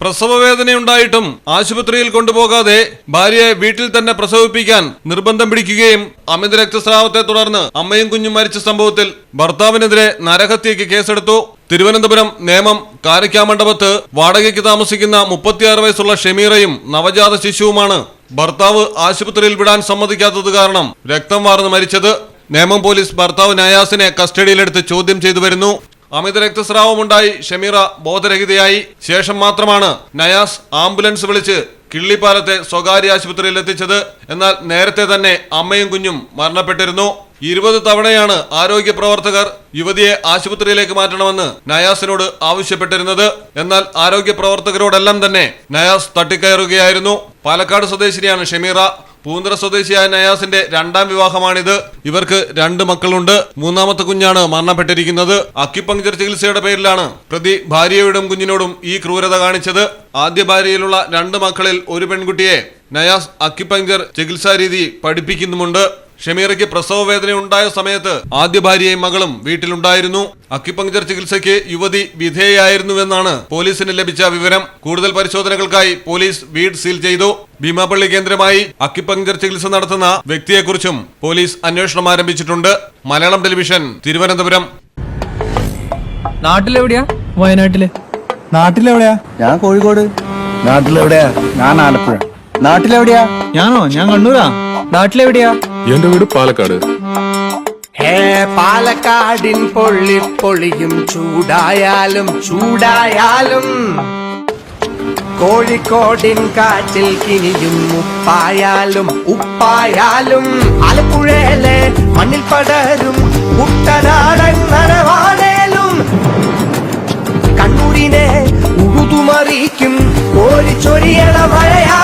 പ്രസവവേദനയുണ്ടായിട്ടും ആശുപത്രിയിൽ കൊണ്ടുപോകാതെ ഭാര്യയെ വീട്ടിൽ തന്നെ പ്രസവിപ്പിക്കാൻ നിർബന്ധം പിടിക്കുകയും അമിത രക്തസ്രാവത്തെ തുടർന്ന് അമ്മയും കുഞ്ഞും മരിച്ച സംഭവത്തിൽ ഭർത്താവിനെതിരെ നരഹത്യയ്ക്ക് കേസെടുത്തു. തിരുവനന്തപുരം നേമം കാരക്കാമണ്ഡപത്ത് വാടകയ്ക്ക് താമസിക്കുന്ന മുപ്പത്തിയാറ് വയസ്സുള്ള ഷെമീറയും നവജാത ശിശുവുമാണ് ഭർത്താവ് ആശുപത്രിയിൽ വിടാൻ സമ്മതിക്കാത്തത് കാരണം രക്തം വാർന്ന് മരിച്ചത്. നേമം പോലീസ് ഭർത്താവ് നയാസിനെ കസ്റ്റഡിയിലെടുത്ത് ചോദ്യം ചെയ്തു വരുന്നു. അമിത രക്തസ്രാവമുണ്ടായി ഷമീറ ബോധരഹിതയായി. ശേഷം മാത്രമാണ് നയാസ് ആംബുലൻസ് വിളിച്ച് കിള്ളിപ്പാലത്തെ സ്വകാര്യ ആശുപത്രിയിൽ എത്തിച്ചത്. എന്നാൽ നേരത്തെ തന്നെ അമ്മയും കുഞ്ഞും മരണപ്പെട്ടിരുന്നു. ഇരുപത് തവണയാണ് ആരോഗ്യ പ്രവർത്തകർ യുവതിയെ ആശുപത്രിയിലേക്ക് മാറ്റണമെന്ന് നയാസിനോട് ആവശ്യപ്പെട്ടിരുന്നത്. എന്നാൽ ആരോഗ്യ പ്രവർത്തകരോടെല്ലാം തന്നെ നയാസ് തട്ടിക്കയറുകയായിരുന്നു. പാലക്കാട് സ്വദേശിനിയാണ് ഷമീറ. പൂന്തറ സ്വദേശിയായ നയാസിന്റെ രണ്ടാം വിവാഹമാണിത്. ഇവർക്ക് രണ്ട് മക്കളുണ്ട്. മൂന്നാമത്തെ കുഞ്ഞാണ് മരണപ്പെട്ടിരിക്കുന്നത്. അക്കിപ്പങ്ചർ ചികിത്സയുടെ പേരിലാണ് പ്രതി ഭാര്യയോടും കുഞ്ഞിനോടും ഈ ക്രൂരത കാണിച്ചത്. ആദ്യ ഭാര്യയിലുള്ള രണ്ട് മക്കളിൽ ഒരു പെൺകുട്ടിയെ നയാസ് അക്കിപ്പങ്ചർ ചികിത്സാ രീതി പഠിപ്പിക്കുന്നുമുണ്ട്. ഷമീറയ്ക്ക് പ്രസവ വേദന ഉണ്ടായ സമയത്ത് ആദ്യ ഭാര്യയും മകളും വീട്ടിലുണ്ടായിരുന്നു. അക്യുപങ്ചർ ചികിത്സയ്ക്ക് യുവതി വിധേയായിരുന്നുവെന്നാണ് പോലീസിന് ലഭിച്ച വിവരം. കൂടുതൽ പരിശോധനകൾക്കായി പോലീസ് വീട് സീൽ ചെയ്തു. ഭീമാപള്ളി കേന്ദ്രമായി അക്യുപങ്ചർ ചികിത്സ നടത്തുന്ന വ്യക്തിയെക്കുറിച്ചും പോലീസ് അന്വേഷണം ആരംഭിച്ചിട്ടുണ്ട്. മലയാളം ടെലിവിഷൻ തിരുവനന്തപുരം. നാട്ടിലെവിടെയാ? വയനാട്ടിൽ. നാട്ടിലെവിടെയാ? ഞാൻ കോഴിക്കോട്. നാട്ടിലെവിടെയാ? ഞാൻ ആലപ്പുഴ. നാട്ടിലെവിടെയാ? ഞാനോ? ഞാൻ കണ്ണൂരാ. നാട്ടിലെവിടെയാ? എന്റെ വീട് പാലക്കാട്. ഹേ പാലക്കാടിൻ പൊള്ളി പൊളിയും ചൂടായാലും ചൂടായാലും. കോഴിക്കോടിൻ കാറ്റിൽ കിനിയും ഉപ്പായാലും ഉപ്പായാലും. ആലപ്പുഴയിലെ മണ്ണിൽ പടരും കുട്ടനാടൻ നനവാണേലും. കണ്ണൂരിനെ ഉഴുതുമറിയിക്കും കോരിച്ചൊരിയണ മഴയായാലും